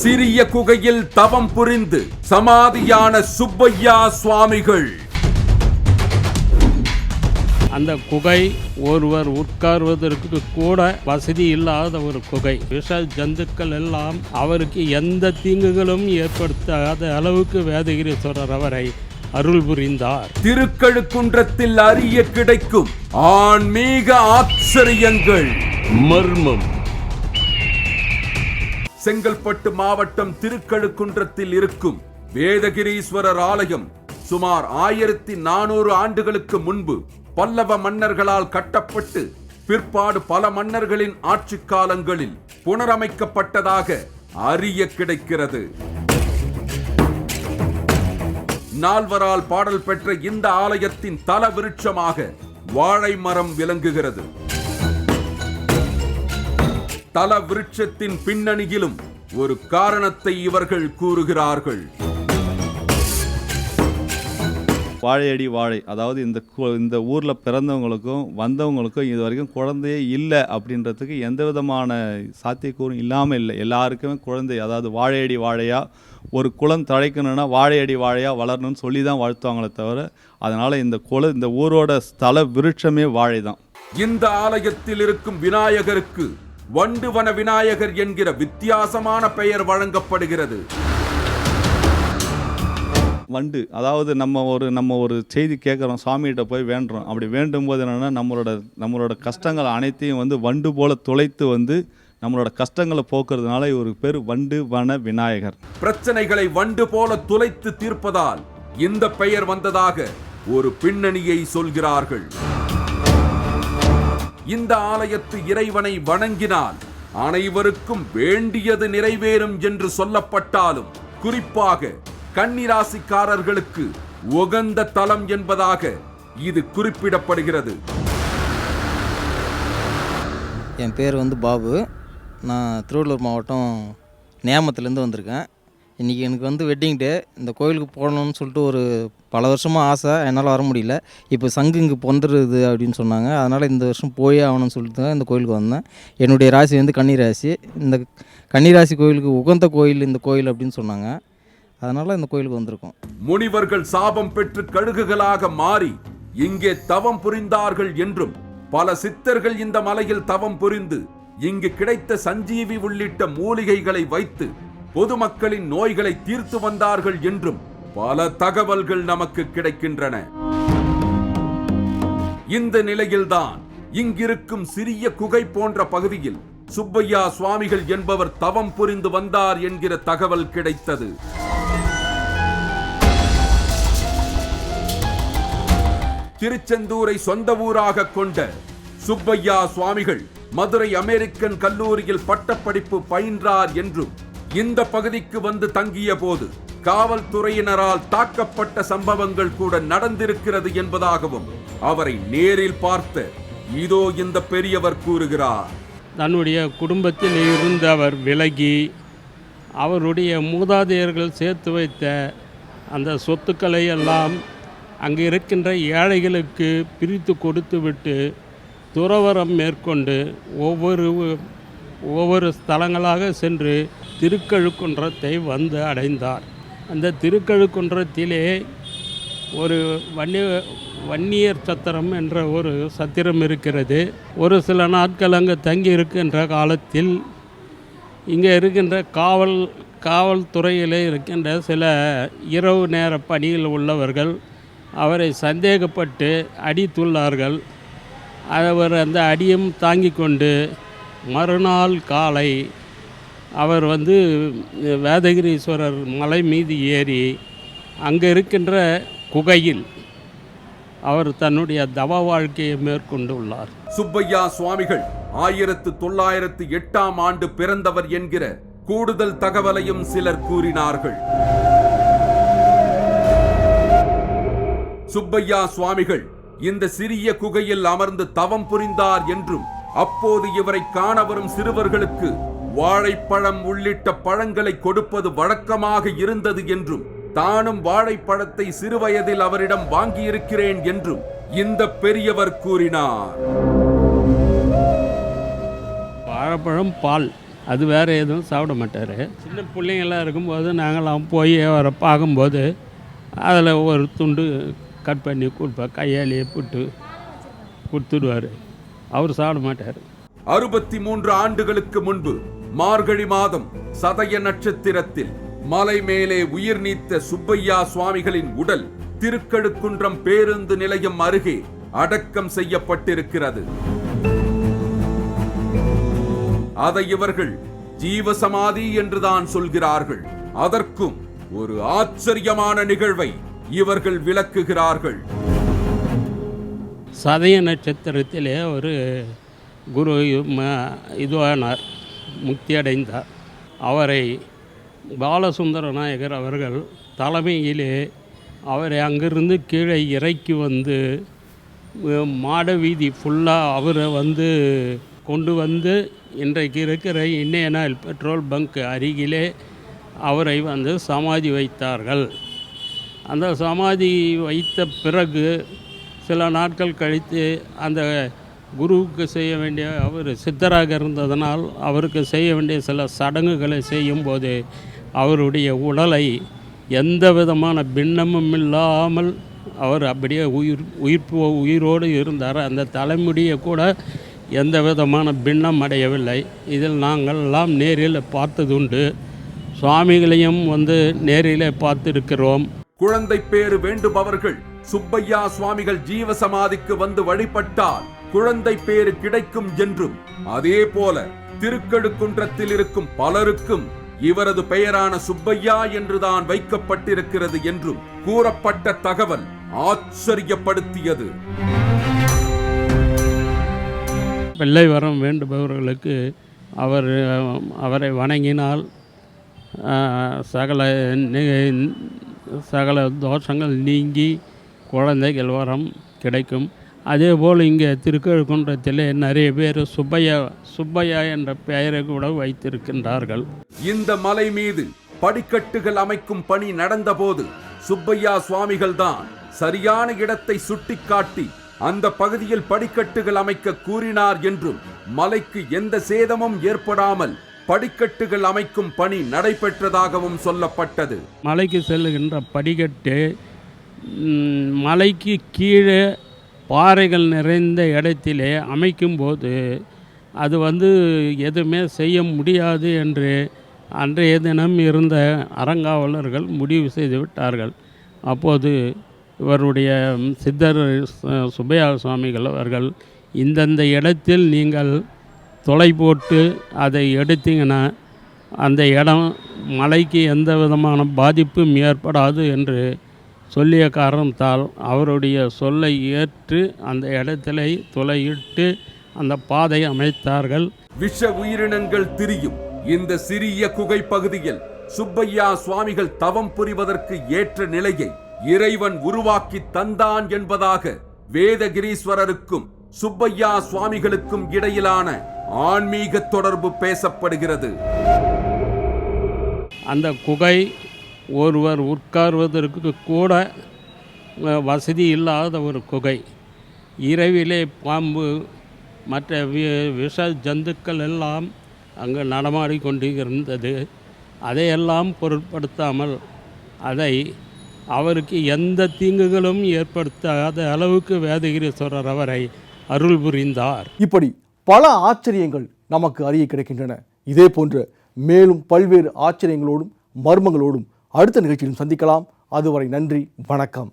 சிறிய குகையில் தவம் புரிந்து சமாதியான சுப்பையா சுவாமிகள். அந்த குகை ஒருவர் உட்கார்வதற்கு கூட வசதி இல்லாத ஒரு குகை. விஷ ஜந்துக்கள் எல்லாம் அவருக்கு எந்த தீங்குகளும் ஏற்படுத்தாத அளவுக்கு வேதகிரீஸ்வரர் அவரை அருள் புரிந்தார். திருக்கழுக்குன்றத்தில் அறிய கிடைக்கும் ஆன்மீக ஆச்சரியங்கள். மர்மம். செங்கல்பட்டு மாவட்டம் திருக்கழுக்குன்றத்தில் இருக்கும் வேதகிரீஸ்வரர் ஆலயம் சுமார் ஆயிரத்தி நானூறு ஆண்டுகளுக்கு முன்பு பல்லவ மன்னர்களால் கட்டப்பட்டு பிற்பாடு பல மன்னர்களின் ஆட்சி காலங்களில் புனரமைக்கப்பட்டதாக அறிய கிடைக்கிறது. நால்வரால் பாடல் பெற்ற இந்த ஆலயத்தின் தல விருட்சமாக வாழை மரம் விளங்குகிறது. தல விருட்சத்தின் பின்னணியிலும் ஒரு காரணத்தை இவர்கள் கூறுகிறார்கள். வாழையடி வாழை. அதாவது இந்த இந்த ஊரில் பிறந்தவங்களுக்கும் வந்தவங்களுக்கும் இது வரைக்கும் குழந்தையே இல்லை அப்படின்றதுக்கு எந்த விதமான சாத்தியக்கூறும் இல்லாமல் இல்லை. எல்லாருக்குமே குழந்தை அதாவது வாழையடி வாழையா ஒரு குளம் தழைக்கணும்னா வாழையடி வாழையா வளரணும்னு சொல்லி தான் வாழ்த்துவாங்களே தவிர அதனால் இந்த குல இந்த ஊரோட ஸ்தல விருட்சமே வாழை தான் இந்த ஆலயத்தில் இருக்கும் விநாயகருக்கு வண்டுவன விநாயகர் என்கிற வித்தியாசமான பெயர் வழங்கப்படுகிறது. வண்டு அதாவது நம்ம ஒரு நம்ம ஒரு செய்தி கேட்குறோம் சாமிகிட்ட போய் வேண்டுறோம். அப்படி வேண்டும் போது என்னென்னா நம்மளோட நம்மளோட கஷ்டங்கள் அனைத்தையும் வந்து வண்டு போல துளைத்து வந்து நம்மளோட கஷ்டங்களை போக்குறதுனால இவருக்கு பேர் வண்டு வன விநாயகர். பிரச்சனைகளை வண்டு போல துளைத்து தீர்ப்பதால் இந்த பெயர் வந்ததாக ஒரு பின்னணியை சொல்கிறார்கள். இந்த ஆலயத்து இறைவனை வணங்கினால் அனைவருக்கும் வேண்டியது நிறைவேறும் என்று சொல்லப்பட்டாலும் குறிப்பாக கன்னிராசிக்காரர்களுக்கு உகந்த தலம் என்பதாக இது குறிப்பிடப்படுகிறது. என் பேர் வந்து பாபு. நான் திருவள்ளூர் மாவட்டம் நேமத்துலேருந்து வந்திருக்கேன். இன்றைக்கி எனக்கு வந்து வெட்டிங் டே இந்த கோயிலுக்கு போகணும்னு சொல்லிட்டு ஒரு பல வருஷமாக ஆசை என்னால் வர முடியல. இப்போ சங்கு இங்கே பொந்துடுது அப்படின்னு சொன்னாங்க. அதனால் இந்த வருஷம் போயே ஆகணும்னு சொல்லிட்டு தான் இந்த கோயிலுக்கு வந்தேன். என்னுடைய ராசி வந்து கன்னிராசி. இந்த கன்னிராசி கோயிலுக்கு உகந்த கோயில் இந்த கோயில் அப்படின்னு சொன்னாங்க. அதனால் இந்த கோயிலுக்கு வந்திருக்கோம். முனிவர்கள் சாபம் பெற்று கழுகுகளாக மாறி இங்கே தவம் புரிந்தார்கள் என்றும் பல சித்தர்கள் இந்த மலையில் தவம் புரிந்து இங்கு கிடைத்த சஞ்சீவி உள்ளிட்ட மூலிகைகளை வைத்து பொதுமக்களின் நோய்களை தீர்த்து வந்தார்கள் என்றும் பல தகவல்கள் நமக்கு கிடைக்கின்றன. இந்த நிலையில்தான் இங்கிருக்கும் சிறிய குகை போன்ற பகுதியில் சுப்பையா சுவாமிகள் என்பவர் தவம் புரிந்து வந்தார் என்கிற தகவல் கிடைத்தது. திருச்செந்தூரை சொந்த ஊராக கொண்ட சுப்பையா சுவாமிகள் மதுரை அமெரிக்கன் கல்லூரியில் பட்டப்படிப்பு பயின்றார் என்றும் இந்த பகுதிக்கு வந்து தங்கிய போது காவல்துறையினரால் தாக்கப்பட்ட சம்பவங்கள் கூட நடந்திருக்கிறது என்பதாகவும் அவரை நேரில் பார்த்து இதோ இந்த பெரியவர் கூறுகிறார். தன்னுடைய குடும்பத்தில் இருந்து அவர் விலகி அவருடைய மூதாதையர்கள் சேர்த்து வைத்த அந்த சொத்துக்களை எல்லாம் அங்கே இருக்கின்ற ஏழைகளுக்கு பிரித்து கொடுத்துவிட்டு துறவரம் மேற்கொண்டு ஒவ்வொரு ஒவ்வொரு ஸ்தலங்களாக சென்று திருக்கழுக்குன்றத்தை வந்து அடைந்தார். அந்த திருக்கழுக்குன்றத்திலே ஒரு வன்னிய வன்னியர் சத்திரம் என்ற ஒரு சத்திரம் இருக்கிறது. ஒரு சில நாட்கள் அங்கே தங்கி இருக்கின்ற காலத்தில் இங்கே இருக்கின்ற காவல் காவல்துறையிலே இருக்கின்ற சில இரவு நேர பணியில் உள்ளவர்கள் அவரை சந்தேகப்பட்டு அடித்துள்ளார்கள். அவர் அந்த அடியும் தாங்கி கொண்டு மறுநாள் காலை அவர் வந்து வேதகிரீஸ்வரர் மலை மீது ஏறி அங்கே இருக்கின்ற குகையில் அவர் தன்னுடைய தவ வாழ்க்கையை மேற்கொண்டுள்ளார் சுப்பையா சுவாமிகள் ஆயிரத்து தொள்ளாயிரத்து எட்டாம் ஆண்டு பிறந்தவர் என்கிற கூடுதல் தகவலையும் சிலர் கூறினார்கள். சுப்பையா சுவாமிகள் இந்த சிறிய குகையில் அமர்ந்து தவம் புரிந்தார் என்றும் அப்போது இவரை காண வரும் சிறுவர்களுக்கு வாழைப்பழம் உள்ளிட்ட பழங்களை கொடுப்பது வழக்கமாக இருந்தது என்றும் தானும் வாழைப்பழத்தை சிறுவயதில் அவரிடம் வாங்கியிருக்கிறேன் என்றும் இந்த பெரியவர் கூறினார். வாழைப்பழம் பால் அது வேறு எதுவும் சாப்பிட மாட்டார். சின்ன பிள்ளைங்களாம் இருக்கும்போது நாங்களாம் போய் அவரை பார்க்கும்போது அதில் ஒரு துண்டு கட் பண்ணி கொடுப்பேன் கையாலேயே போட்டு கொடுத்துடுவார். அவர் சாப்பிட மாட்டார். அறுபத்தி மூன்று ஆண்டுகளுக்கு முன்பு மார்கழி மாதம் சதய நட்சத்திரத்தில் மலை மேலே உயிர் நீத்த சுப்பையா சுவாமிகளின் உடல் திருக்கடுக்குன்றம் பேருந்து நிலையம் அருகே அடக்கம் செய்யப்பட்டிருக்கிறது. அதை இவர்கள் ஜீவசமாதி என்றுதான் சொல்கிறார்கள். அதற்கும் ஒரு ஆச்சரியமான நிகழ்வை இவர்கள் விளக்குகிறார்கள். சதய நட்சத்திரத்திலே ஒரு குரு இதுவானார். முக்தியடைந்தார் அவரை பாலசுந்தர நாயகர் அவர்கள் தலைமையிலே அவரை அங்கிருந்து கீழே இறக்கி வந்து மாட வீதி ஃபுல்லாக அவரை வந்து கொண்டு வந்து இன்றைக்கு இருக்கிற இன்னையனால் பெட்ரோல் பங்க் அருகிலே அவரை வந்து சமாதி வைத்தார்கள். அந்த சமாதி வைத்த பிறகு சில நாட்கள் கழித்து அந்த குருவுக்கு செய்ய வேண்டிய அவர் சித்தராக இருந்ததனால் அவருக்கு செய்ய வேண்டிய சில சடங்குகளை செய்யும்போது அவருடைய உடலை எந்த விதமான பின்னமும் இல்லாமல் அவர் அப்படியே உயிர் உயிர்ப்பு உயிரோடு இருந்தார். அந்த தலைமுடியை கூட எந்த விதமான பின்னம் அடையவில்லை. இதில் நாங்கள் எல்லாம் நேரில் பார்த்ததுண்டு. சுவாமிகளையும் வந்து நேரிலே பார்த்திருக்கிறோம். குழந்தை பேறு வேண்டுபவர்கள் சுப்பையா சுவாமிகள் ஜீவசமாதிக்கு வந்து வழிபட்டால் குழந்தை பேறு கிடைக்கும் என்றும் அதே போல திருக்கடுக்குன்றத்தில் இருக்கும் பலருக்கும் இவரது பெயரான சுப்பையா என்றுதான் வைக்கப்பட்டிருக்கிறது என்றும் கூறப்பட்ட தகவல் ஆச்சரியப்படுத்தியது. வெள்ளை வரம் வேண்டுபவர்களுக்கு அவர் அவரை வணங்கினால் சகல சகல தோஷங்கள் நீங்கி குழந்தைகள் வரம் கிடைக்கும். அதேபோல் இங்கே திருக்கழுக்குன்றத்திலே நிறைய பேர் சுப்பையா சுப்பையா என்ற பெயரை கூட வைத்திருக்கின்றார்கள். இந்த மலை மீது படிக்கட்டுகள் அமைக்கும் பணி நடந்தபோது சுப்பையா சுவாமிகள் தான் சரியான இடத்தை சுட்டிக்காட்டி அந்த பகுதியில் படிக்கட்டுகள் அமைக்க கூறினார் என்றும் மலைக்கு எந்த சேதமும் ஏற்படாமல் படிக்கட்டுகள் அமைக்கும் பணி நடைபெற்றதாகவும் சொல்லப்பட்டது. மலைக்கு செல்லுகின்ற படிக்கட்டு மலைக்கு கீழே பாறைகள் நிறைந்த இடத்திலே அமைக்கும்போது அது வந்து எதுவுமே செய்ய முடியாது என்று அன்றைய தினம் இருந்த அறங்காவலர்கள் முடிவு செய்து விட்டார்கள். அப்போது இவருடைய சித்தர் சு- சுப்பையா சுவாமிகள் அவர்கள் இந்தந்த இடத்தில் நீங்கள் தொலை போட்டு அதை எடுத்தீங்கன்னா அந்த இடம் மலைக்கு எந்த விதமான பாதிப்பும் ஏற்படாது என்று சொல்லிய காரணத்தால் அவருடைய சொல்லை ஏற்று அந்த இடத்திலே துளையிட்டு அந்த பாதை அமைத்தார்கள். விஷ உயிரினங்கள் திரியும். இந்த சிறிய குகை பகுதியில் சுப்பையா சுவாமிகள் தவம் புரிவதற்கு ஏற்ற நிலையை இறைவன் உருவாக்கி தந்தான் என்பதாக வேதகிரீஸ்வரருக்கும் சுப்பையா சுவாமிகளுக்கும் இடையிலான ஆன்மீக தொடர்பு பேசப்படுகிறது. அந்த குகை ஒருவர் உட்கார்வதற்கு கூட வசதி இல்லாத ஒரு குகை. இரவிலே பாம்பு மற்ற வி விஷ ஜந்துக்கள் எல்லாம் அங்கு நடமாடிக்கொண்டு இருந்தது அதையெல்லாம் பொருட்படுத்தாமல் அதை அவருக்கு எந்த தீங்குகளும் ஏற்படுத்தாத அளவுக்கு வேதகிரீஸ்வரர் அவரை அருள் புரிந்தார். இப்படி பல ஆச்சரியங்கள் நமக்கு அறிய கிடைக்கின்றன. இதே போன்ற மேலும் பல்வேறு ஆச்சரியங்களோடும் மர்மங்களோடும் அடுத்த நிகழ்ச்சியிலும் சந்திக்கலாம். அதுவரை நன்றி வணக்கம்.